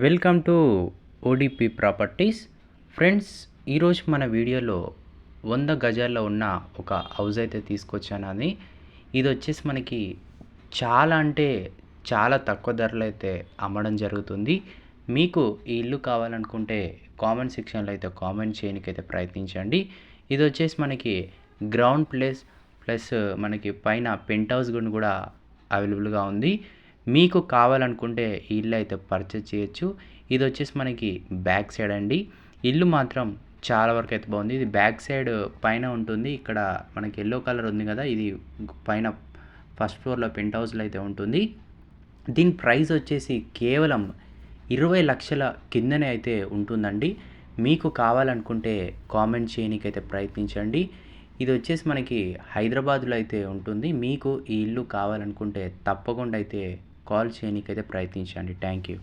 Welcome to ODP properties. Friends ఈరోజు మన వీడియోలో వంద గజాల్లో ఉన్న ఒక హౌస్ అయితే తీసుకొచ్చాను అది ఇది వచ్చేసి మనకి చాలా అంటే చాలా తక్కువ ధరలో అయితే అమ్మడం జరుగుతుంది. మీకు ఈ ఇల్లు కావాలనుకుంటే కామెంట్ సెక్షన్లో అయితే కామెంట్ చేయడానికి అయితే ప్రయత్నించండి. ఇది వచ్చేసి మనకి గ్రౌండ్ ప్లేస్ ప్లస్ మనకి పైన పెంట్ హౌస్ కూడా అవైలబుల్గా ఉంది. మీకు కావాలనుకుంటే ఈ ఇల్లు అయితే పర్చేస్ చేయొచ్చు. ఇది వచ్చేసి మనకి బ్యాక్ సైడ్ అండి. ఇల్లు మాత్రం చాలా వరకు అయితే బాగుంది. ఇది బ్యాక్ సైడ్ పైన ఉంటుంది. ఇక్కడ మనకి ఎల్లో కలర్ ఉంది కదా ఇది పైన ఫస్ట్ ఫ్లోర్లో పెంట్ హౌస్లో అయితే ఉంటుంది. దీని ప్రైస్ వచ్చేసి కేవలం ఇరవై లక్షల కిందనే అయితే ఉంటుందండి. మీకు కావాలనుకుంటే కామెంట్ చేయడానికి ప్రయత్నించండి. ఇది వచ్చేసి మనకి హైదరాబాద్లో అయితే ఉంటుంది. మీకు ఈ ఇల్లు కావాలనుకుంటే తప్పకుండా అయితే కాల్ చేయడానికి అయితే ప్రయత్నించండి. Thank you.